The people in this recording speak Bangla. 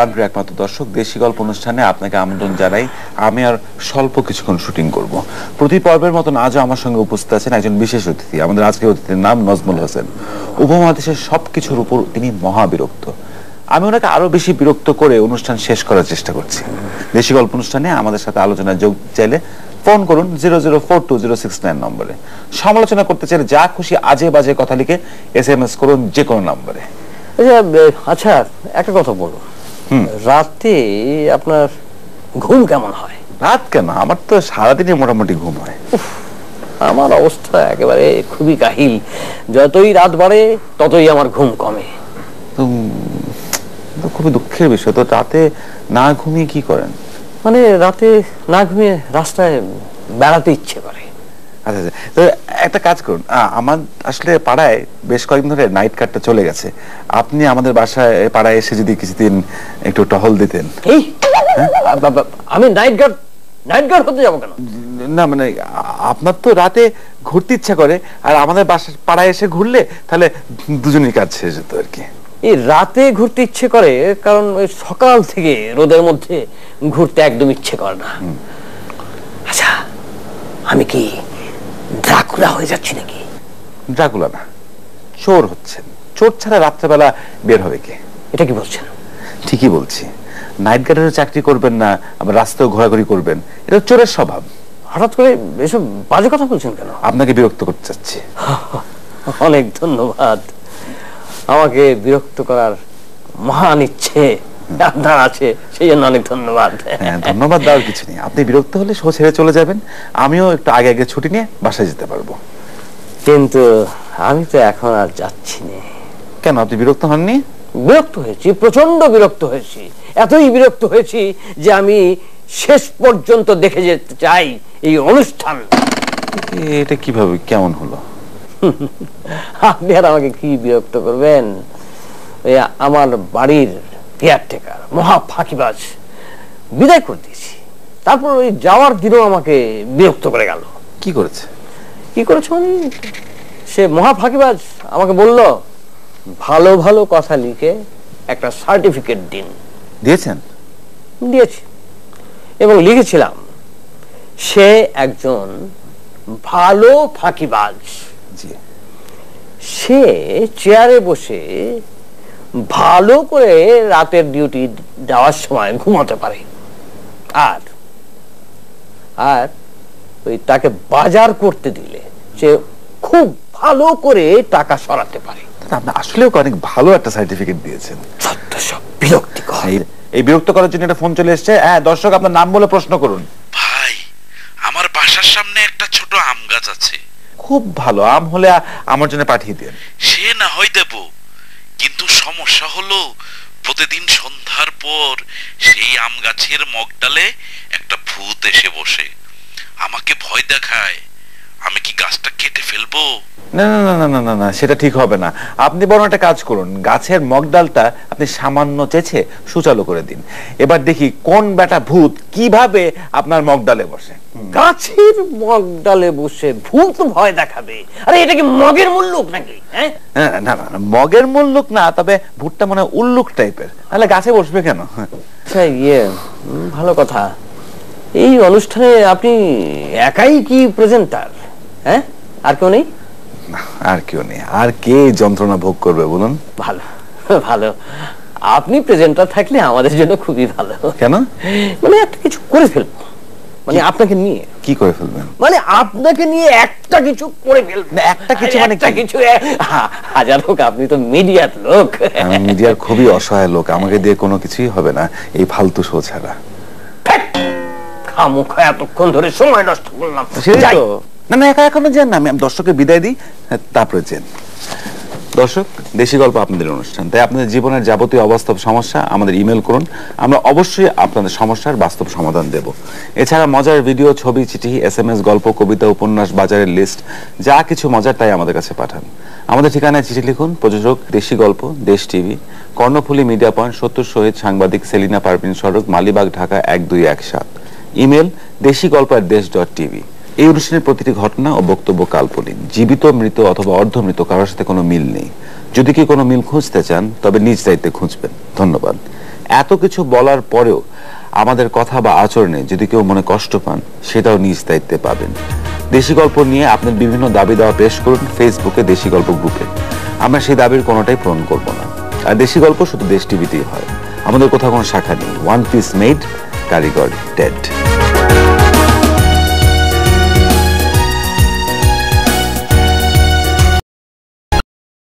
একমাত্র দর্শক, দেশি গল্প অনুষ্ঠানে আপনাকে আমন্ত্রণ জানাই। আমি আর স্বল্প কিছুক্ষণ শুটিং করব। প্রতি পর্বের মতন আজও আমার সঙ্গে উপস্থিত আছেন একজন বিশেষ অতিথি। আমাদের আজকের অতিথির নাম নজমুল হোসেন। উপমহাদেশের সব কিছুর উপর তিনি মহাবিরক্ত। আমি ওনাকে আরও বেশি বিরক্ত করে অনুষ্ঠান শেষ করার চেষ্টা করছি। দেশি গল্প অনুষ্ঠানে আমাদের সাথে আলোচনায় যোগ চাইলে ফোন করুন zero zero four two zero six nine নম্বরে। সমালোচনা করতে চাইলে যা খুশি আজে বাজে কথা লিখে এস এম এস করুন যে কোনো নম্বরে। আচ্ছা আচ্ছা একটা কথা বলো রাতে আপনার ঘুম কেমন হয়? রাত কেন? আমার তো সারাদিনই মোটামুটি ঘুম হয়। আমার অবস্থা একেবারে খুবই কাহিল। যতই রাত বাড়ে ততই আমার ঘুম কমে। তো খুবই দুঃখের বিষয়। তো রাতে না ঘুমিয়ে কি করেন? মানে রাতে না ঘুমিয়ে রাস্তায় বেড়াতে ইচ্ছে করে। আচ্ছা আচ্ছা। তো একটা কাজ করুন। আমার আসলে পাড়ায় বেশ কয়েকদিন ধরে নাইট কাটটা চলে গেছে। আপনি আমাদের বাসায় পাড়ায় এসে যদি কিছুদিন একটু টহল দিতেন। বা- আমি নাইট গার্ড নাইট গার্ড হতে যাব কেন? না মানে আপনার তো রাতে ঘুরতে ইচ্ছা করে আর আমাদের বাসার পাড়ায় এসে ঘুরলে তাহলে দুজনেই কাজ শেষ যেত আর কি। এই রাতে ঘুরতে ইচ্ছে করে কারণ ওই সকাল থেকে রোদের মধ্যে ঘুরতে একদম ইচ্ছে করে না। আচ্ছা আমি কি ড্রাকুলা হয়ে যাচ্ছি নাকি? ড্রাকুলা না চোর হচ্ছেন চোর ছাড়া রাত্রেবেলা বের হবে কে? এটা কি বলছেন? ঠিকই বলছি। নাইট গার্ডেরও চাকরি করবেন না আবার রাস্তায় ঘোরাঘুরি করবেন। এটা চোরের স্বভাব। হঠাৎ করে এসব বাজে কথা বলছেন কেন? আপনাকে বিরক্ত করতে চাচ্ছি। অনেক ধন্যবাদ। আমাকে বিরক্ত করার মহান ইচ্ছে আপনার আছে সেই জন্য অনেক ধন্যবাদ। হ্যাঁ ধন্যবাদ দেওয়ার কিছু নেই। আপনি বিরক্ত হলে শো ছেড়ে চলে যাবেন। আমিও একটু আগে আগে ছুটি নিয়ে বাসায় যেতে পারব। কিন্তু আমি তো এখন আর যাচ্ছি না। কেন আপনি বিরক্ত হননি? বিরক্ত হয়েছি প্রচণ্ড বিরক্ত হয়েছি। এতই বিরক্ত হয়েছি যে আমি শেষ পর্যন্ত দেখে যেতে চাই এই অনুষ্ঠান। এটা কীভাবে কেমন হলো? আপনি আর আমাকে কি বিরক্ত করবেন? আমার বাড়ির কেয়ারটেকার মহা ফাঁকিবাজ বিদায় করে দিয়েছি। তারপর ওই যাওয়ার দিনও আমাকে বিরক্ত করে গেল। কি করেছে? কি করেছে মানে সে মহা ফাঁকিবাজ আমাকে বলল ভালো ভালো কথা লিখে একটা সার্টিফিকেট দিন। দিয়েছেন? দিয়েছি। এবং লিখেছিলাম সে একজন ভালো ফাঁকিবাজ। সে চেয়ারে বসে ভালো করে রাতের ডিউটি দেওয়ার সময় ঘুমাতে পারে। আর আর ওই তাকে বাজার করতে দিলে সে খুব ভালো করে টাকা সরাতে পারে। আপনি আসলেও অনেক ভালো একটা সার্টিফিকেট দিয়েছেন। সত্য সব বিরক্তিকর। এই- বিরক্ত করার জন্য একটা ফোন চলে এসেছে। হ্যাঁ দর্শক আপনার নাম বলে প্রশ্ন করুন। ভাই আমার বাসার সামনে একটা ছোট আম গাছ আছে। খুব ভালো আম হলে আমার জন্য পাঠিয়ে দিন। সে না হয় দেব। কিন্তু সমস্যা হলো, প্রতিদিন সন্ধ্যার পর সেই আম গাছের মগডালে একটা ভূত এসে বসে। আমাকে ভয় দেখায়, আমি কি গাছটা কেটে ফেলব? না না না না না না সেটা ঠিক হবে না। আপনি বরং একটা কাজ করুন গাছের মগডালটা আপনি সামান্য চেছে সুচালু করে দিন। এবার দেখি কোন বেটা ভূত কীভাবে আপনার মগডালে বসে। গাছের মগডালে বসে ভূত ভয় দেখাবে। আরে এটা কি মগের মূল্যক নাকি হ্যাঁ? না না, মগের মুল্লুক না তবে ভুট্টা মনে উল্লুক টাইপের। তাহলে গাছে বসবে কেন? ইয়ে ভালো কথা। এই অনুষ্ঠানে আপনি একাই কি প্রেজেন্টার হ্যাঁ? আর কেউ নেই? আর কেউ নেই। আর কে যন্ত্রণা ভোগ করবে বলুন? ভালো ভালো। আপনি প্রেজেন্টার থাকলে আমাদের জন্য খুবই ভালো। কেন? মানে একটা কিছু করে ফেলব। মানে আপনাকে নিয়ে। কি করে ফেলবেন? মানে আপনাকে নিয়ে একটা কিছু করে ফেলব। না, একটা কিছু মানে একটা কিছু হাজার হোক আপনি তো মিডিয়ার লোক। মিডিয়ার খুবই অসহায় লোক আমাকে দিয়ে কোনো কিছুই হবে না। এই ফালতু শো ছাড়া। খামুখা এতক্ষণ ধরে সময় নষ্ট করলাম। সেটাই তো। না না, একা এখনও যান না। আমি দর্শকের বিদায় দিই, তারপরে যান। দর্শক, দেশি গল্প আপনাদের অনুষ্ঠান। তাই আপনাদের জীবনের যাবতীয় অবাস্তব সমস্যা আমাদের ইমেল করুন। আমরা অবশ্যই আপনাদের সমস্যার বাস্তব সমাধান দেব। এছাড়া মজার ভিডিও, ছবি, চিঠি এস এম এস গল্প, কবিতা, উপন্যাস, বাজারের লিস্ট, যা কিছু মজার তাই আমাদের কাছে পাঠান। আমাদের ঠিকানায় চিঠি লিখুন, প্রযোজক দেশি গল্প, দেশ টিভি, কর্ণফুলী মিডিয়া পয়েন্ট, সত্তর শহীদ সাংবাদিক সেলিনা পারভিন সড়ক, মালিবাগ, ঢাকা এক দুই এক সাত। ইমেল দেশি গল্প আর দেশ ডট টিভি এই অনুষ্ঠানের প্রতিটি ঘটনা ও বক্তব্য কাল্পনিক, জীবিত, মৃত অথবা অর্ধমৃত কারোর সাথে কোনো মিল নেই। যদি কি কোনো মিল খুঁজতে চান, তবে নিজ দায়িত্বে খুঁজবেন। ধন্যবাদ। এত কিছু বলার পরেও আমাদের কথা বা আচরণে যদি কেউ মনে কষ্ট পান, সেটাও নিজ দায়িত্বে পাবেন। দেশি গল্প নিয়ে আপনার বিভিন্ন দাবি দাওয়া পেশ করুন ফেসবুকে দেশি গল্প গ্রুপে আমরা সেই দাবির কোনোটাই পূরণ করব না। আর দেশি গল্প শুধু দেশ টিভিতেই হয়। আমাদের কোথাও কোনো শাখা নেই। ওয়ান পিস মেড কারিগর ডেড